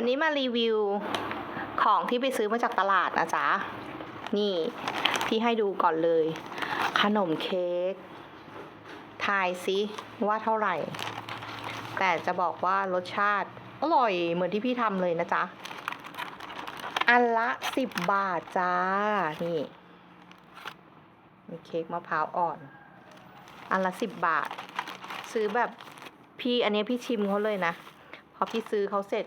วันนี้มารีวิวของที่ไปซื้อมาจากตลาดนะจ๊ะ นี่พี่ให้ดูก่อนเลย ขนมเค้ก ทายซิว่าเท่าไหร่ แต่จะบอกว่ารสชาติอร่อยเหมือนที่พี่ทำเลยนะจ๊ะ อันละสิบบาทจ้า นี่มีเค้กมะพร้าวอ่อน อันละสิบบาท ซื้อแบบพี่อันนี้พี่ชิมเขาเลยนะ พอพี่ซื้อเขาเสร็จ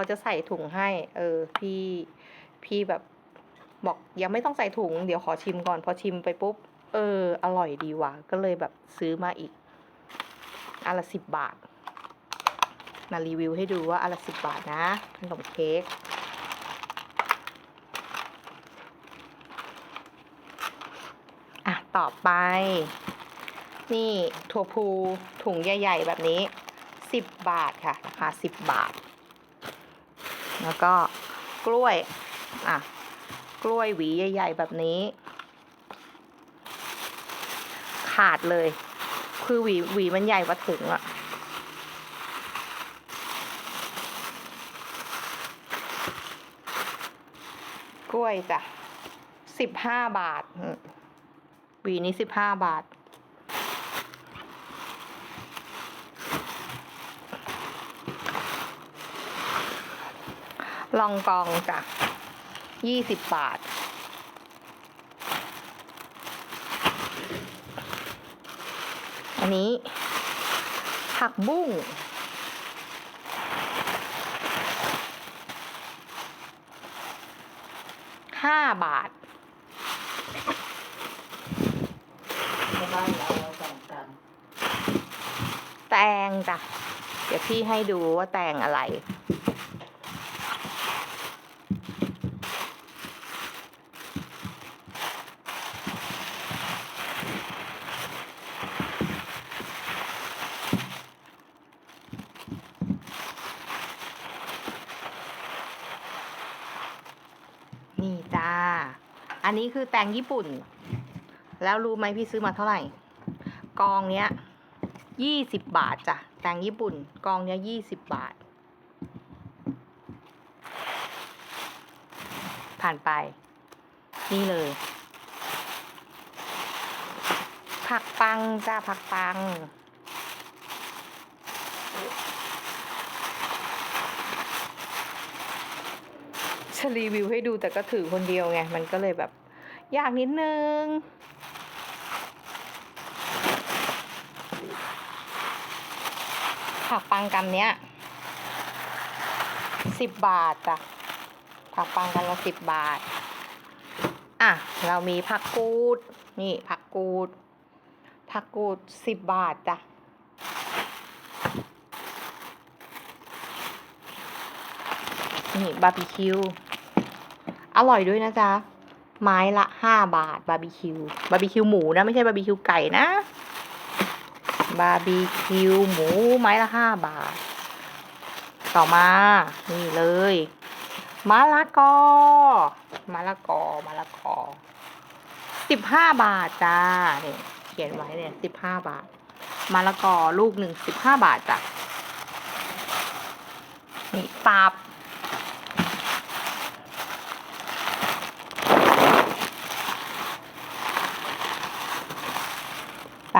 เขาจะใส่ถุงให้ เออ พี่พี่แบบ บอกยังไม่ต้องใส่ถุง เดี๋ยวขอชิมก่อน พอชิมไปปุ๊บ เออ อร่อยดีว่ะ ก็เลยแบบซื้อมาอีกอันละสิบบาทมารีวิวให้ดูว่าอันละสิบบาทนะขนมเค้กอะ ต่อไป นี่ถั่วพูถุงใหญ่ ๆ แบบนี้สิบบาทค่ะราคาสิบบาท แล้วก็กล้วย อะ กล้วยหวีใหญ่ ๆ แบบนี้ ขาดเลย คือหวีหวีมันใหญ่กว่าถุงอะกล้วยจ้ะสิบห้าบาทหวีนี้สิบห้าบาท ลองกองจ้ะยี่สิบบาท อันนี้ ผักบุ้ง ห้าบาท แตงจ้ะ เดี๋ยวพี่ให้ดูว่าแตงอะไร นี่จ้า อันนี้คือแตงญี่ปุ่น แล้วรู้ไหมพี่ซื้อมาเท่าไหร่ กองเนี้ยยี่สิบบาทจ้ะ แตงญี่ปุ่น กองเนี้ยยี่สิบบาท ผ่านไป นี่เลย ผักปังจ้าผักปังจะรีวิวให้ดูแต่ก็ถือคนเดียวไง มันก็เลยแบบ ยากนิดนึง ผักปังกำเนี้ยสิบบาทจ้ะผักปังกันละสิบบาท อะ เรามีผักกูด นี่ผักกูด ผักกูดสิบบาทจ้ะ นี่บาร์บีคิว อร่อยด้วยนะจ๊ะ ไม้ละห้าบาทบาร์บีคิวบาร์บีคิวหมูนะไม่ใช่บาร์บีคิวไก่นะบาร์บีคิวหมูไม้ละห้าบาท ต่อมา นี่เลยมะละกอมะละกอมะละกอสิบห้าบาทจ้าเนี่ยเขียนไว้เนี่ยสิบห้าบาทมะละกอลูกหนึ่งสิบห้าบาทจ้ะนี่ตับ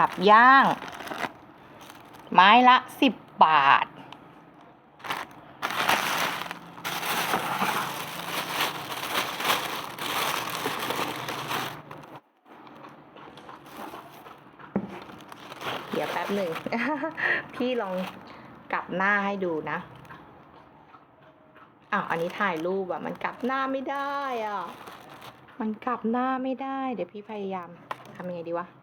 ตับย่าง ไม้ละสิบบาท เดี๋ยวแป๊บหนึ่ง พี่ลองกลับหน้าให้ดูนะอ้าวอันนี้ถ่ายรูปอะมันกลับหน้าไม่ได้อะมันกลับหน้าไม่ได้ เดี๋ยวพี่พยายามทำยังไงดีวะ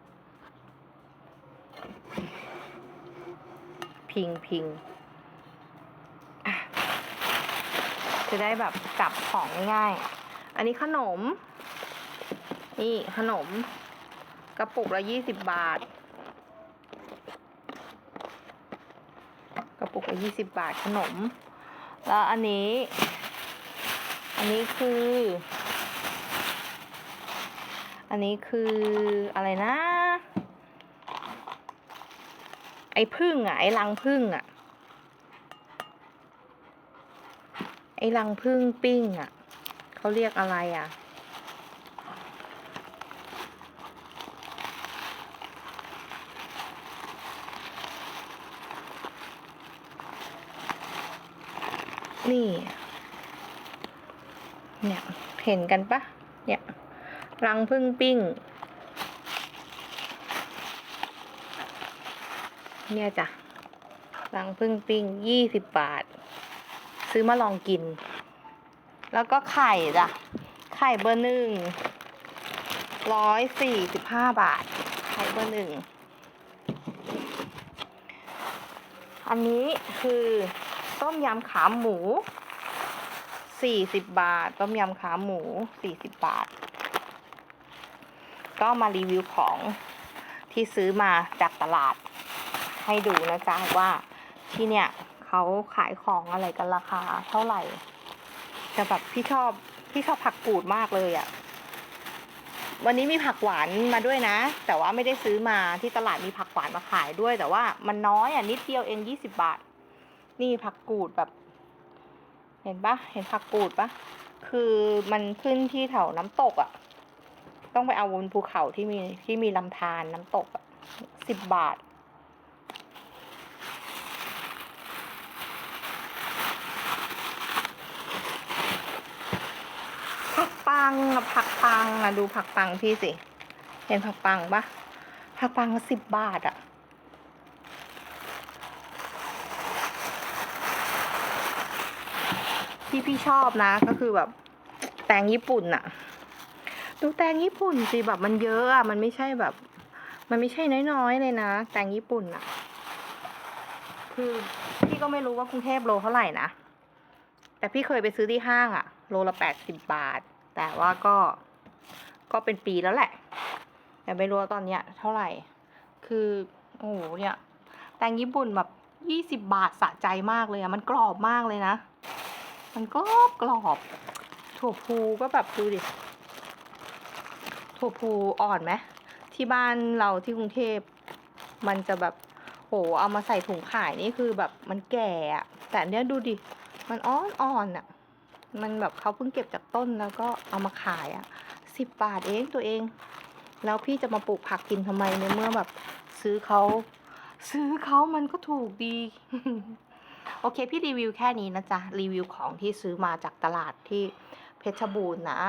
พิงพิงจะได้แบบจับของง่าย อันนี้ขนม นี่ขนม กระปุกละยี่สิบบาท กระปุกละยี่สิบบาทขนม แล้วอันนี้ อันนี้คือ อันนี้คืออะไรนะ ไอ้พึ่งอะไอ้รังพึ่งอะ ไอ้รังพึ่งปิ้งอะเขาเรียกอะไรอะ นี่ เนี่ย เห็นกันปะเนี่ย รังพึ่งปิ้ง เนี่ยจ้ะรังพึ่งปิ้งยี่สิบบาท ซื้อมาลองกิน แล้วก็ไข่จ้ะ ไข่เบอร์หนึ่งร้อยสี่สิบห้าบาท ไข่เบอร์หนึ่งอันนี้คือต้มยำขาหมูสี่สิบบาท ต้มยำขาหมูสี่สิบบาท ก็มารีวิวของที่ซื้อมาจากตลาด ให้ดูนะจ๊ะว่าที่เนี่ยเขาขายของอะไรกันราคาเท่าไหร่แต่แบบพี่ชอบพี่ชอบผักกูดมากเลยอะ่ะ วันนี้มีผักหวานมาด้วยนะ แต่ว่าไม่ได้ซื้อมาที่ตลาดมีผักหวานมาขายด้วย แต่ว่ามันน้อยอะนิดเดียวเองยี่สิบบาท นี่ผักกูดแบบ เห็นปะเห็นผักกูดปะคือมันขึ้นที่แถวน้ำตกอะ่ะ ต้องไปเอาบนภูเขาที่มีที่มีลำธารน้ำตกอะสิบบาท ผัก ปังอะผักปังอะดูผักปังพี่สิ เห็นผักปังปะผักปังสิบบาทอะที่พี่ชอบนะก็คือแบบแตงญี่ปุ่นอะดูแตงญี่ปุ่นสิแบบมันเยอะอะมันไม่ใช่แบบ มันไม่ใช่น้อยๆเลยนะ แตงญี่ปุ่นอะคือพี่ก็ไม่รู้ว่ากรุงเทพโลเท่าไหร่นะ แต่พี่เคยไปซื้อที่ห้างอะโลละแปดสิบบาท แต่ว่าก็ก็เป็นปีแล้วแหละ แต่ไม่รู้ตอนเนี้ยเท่าไหร่ คือ โอ้โหเนี่ย แตงญี่ปุ่นแบบยี่สิบบาทสะใจมากเลยอะมันกรอบมากเลยนะ มันก็กรอบ ถั่วพูก็แบบดูดิ ถั่วพูอ่อนไหมที่บ้านเราที่กรุงเทพ มันจะแบบโหเอามาใส่ถุงขายนี่คือแบบมันแก่อะแต่เนี้ยดูดิ มันอ่อนอ่อนอะ มันแบบเขาเพิ่งเก็บจากต้นแล้วก็เอามาขายอะสิบบาทเองตัวเอง แล้วพี่จะมาปลูกผักกินทำไมในเมื่อแบบซื้อเขาซื้อเขามันก็ถูกดี โอเค พี่รีวิวแค่นี้นะจ๊ะ รีวิวของที่ซื้อมาจากตลาดที่เพชรบูรณ์นะ